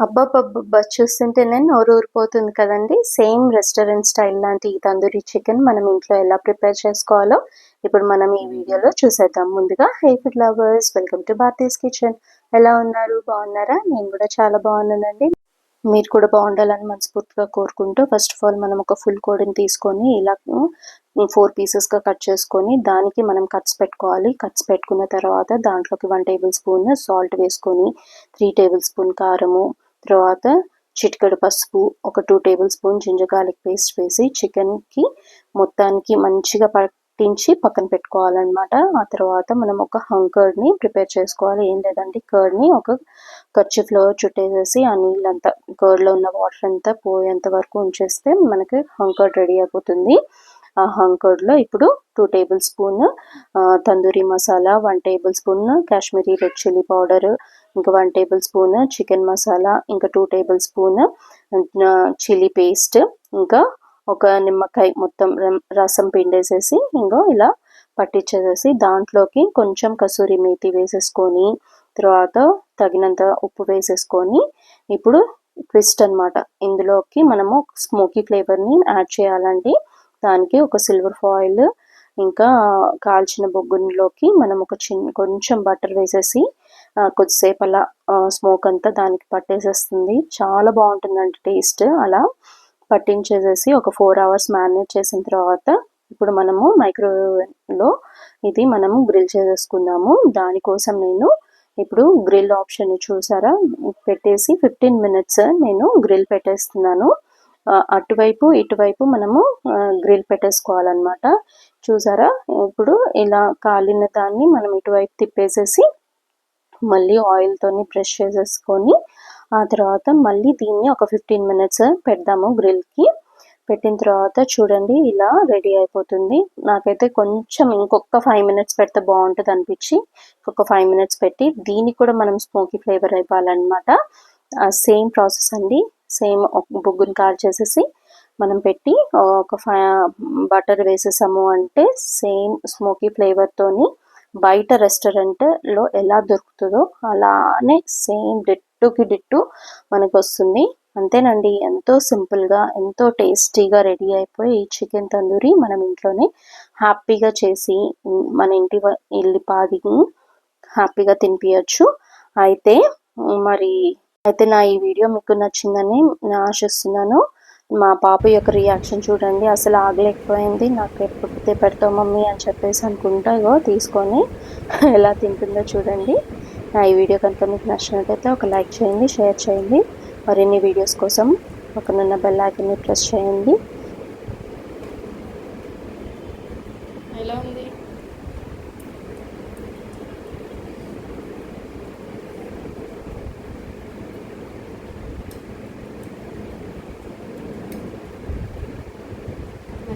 అబ్బబ్బబ్బబ్బా! చూస్తుంటేనే నోరు ఊరిపోతుంది కదండీ! సేమ్ రెస్టారెంట్ స్టైల్ లాంటి ఈ తందూరి చికెన్ మనం ఇంట్లో ఎలా ప్రిపేర్ చేసుకోవాలో ఇప్పుడు మనం ఈ వీడియోలో చూసేద్దాం. ముందుగా hey food lovers welcome to Bharathi's kitchen. ఎలా ఉన్నారు? బాగున్నారా? నేను కూడా చాలా బాగున్నానండి. మీరు కూడా బాగుండాలని మనస్ఫూర్తిగా కోరుకుంటూ ఫస్ట్ ఆఫ్ ఆల్ మనం ఒక ఫుల్ కోడిని తీసుకొని ఇలా ఫోర్ పీసెస్గా కట్ చేసుకొని దానికి మనం కట్స్ పెట్టుకోవాలి కట్స్ పెట్టుకున్న తర్వాత దాంట్లోకి వన్ టేబుల్ స్పూన్ సాల్ట్ వేసుకొని త్రీ టేబుల్ స్పూన్ కారము తర్వాత చిటికెడు పసుపు ఒక two tablespoon ginger garlic paste వేసి చికెన్కి మొత్తానికి మంచిగా పట్టించి పక్కన పెట్టుకోవాలన్నమాట. ఆ తర్వాత మనం ఒక హంకర్డ్ని ప్రిపేర్ చేసుకోవాలి. ఏం లేదంటే కర్డ్ని ఒక ఫ్లోర్ చుట్టేసేసి ఆ నీళ్ళంతా కర్డ్లో ఉన్న వాటర్ అంతా పోయేంత వరకు ఉంచేస్తే మనకి హంకర్డ్ రెడీ అయిపోతుంది. హంకర్డ్లో ఇప్పుడు two tablespoon tandoori masala one tablespoon Kashmiri red chilli powder ఇంకా one table spoon chicken masala ఇంకా two table spoon chilli paste ఇంకా ఒక నిమ్మకాయ మొత్తం రసం పిండేసేసి ఇంకా ఇలా పట్టించేసేసి దాంట్లోకి కొంచెం కసూరి మేతి వేసేసుకొని తర్వాత తగినంత ఉప్పు వేసేసుకొని ఇప్పుడు ట్విస్ట్ అనమాట ఇందులోకి మనము స్మోకీ ఫ్లేవర్ని యాడ్ చేయాలండి దానికి ఒక సిల్వర్ ఫాయిల్ ఇంకా కాల్చిన బొగ్గులోకి మనం ఒక చిన్న కొంచెం బటర్ వేసేసి కొద్దిసేపు అలా స్మోక్ అంతా దానికి పట్టేసేస్తుంది. చాలా బాగుంటుందండి టేస్ట్ అలా పట్టించేసేసి ఒక ఫోర్ అవర్స్ మ్యారినేట్ చేసిన తర్వాత ఇప్పుడు మనము మైక్రోవేవ్లో ఇది మనము గ్రిల్ చేసేసుకుందాము. దానికోసం నేను ఇప్పుడు గ్రిల్ ఆప్షన్ చూసారా? పెట్టేసి ఫిఫ్టీన్ మినిట్స్ నేను గ్రిల్ పెట్టేస్తున్నాను. అటువైపు ఇటువైపు మనము గ్రిల్ పెట్టేసుకోవాలన్నమాట. చూసారా? ఇప్పుడు ఇలా కాలిన దాన్ని మనం ఇటువైపు తిప్పేసేసి మళ్ళీ ఆయిల్తోని బ్రష్ చేసేసుకొని ఆ తర్వాత మళ్ళీ దీన్ని ఒక ఫిఫ్టీన్ మినిట్స్ పెడదాము గ్రిల్కి. పెట్టిన తర్వాత చూడండి ఇలా రెడీ అయిపోతుంది. నాకైతే కొంచెం ఇంకొక ఫైవ్ మినిట్స్ పెడితే బాగుంటుంది అనిపించి ఇంకొక ఫైవ్ మినిట్స్ పెట్టి దీనికి కూడా మనం స్మోకీ ఫ్లేవర్ అయిపోవాలన్నమాట సేమ్ ప్రాసెస్ అండి. సేమ్ బొగ్గుని కాల్ చేసేసి మనం పెట్టి ఒక ఫై బటర్ వేసేసాము అంటే సేమ్ స్మోకీ ఫ్లేవర్తోని బయట రెస్టారెంట్లో ఎలా దొరుకుతుందో అలానే సేమ్ డిట్టుకి డిట్టు మనకు వస్తుంది అంతేనండి ఎంతో సింపుల్గా ఎంతో టేస్టీగా రెడీ అయిపోయి ఈ చికెన్ తందూరి మనం ఇంట్లోనే హ్యాపీగా చేసి మన ఇంటి ఇల్లిపాది హ్యాపీగా తినిపించచ్చు అయితే మరి అయితే నా ఈ వీడియో మీకు నచ్చిందని నేను ఆశిస్తున్నాను. మా పాప యొక్క రియాక్షన్ చూడండి. అసలు ఆగలేకపోయింది. నాకు ఎప్పుడు పెడతావు మమ్మీ అని చెప్పేసి అనుకుంటా. ఇగో తీసుకొని ఎలా తింటుందో చూడండి. నా ఈ వీడియో కనుక మీకు నచ్చినట్టయితే ఒక లైక్ చేయండి షేర్ చేయండి. మరిన్ని వీడియోస్ కోసం పక్కనున్న బెల్ ఐకన్ని ప్రెస్ చేయండి.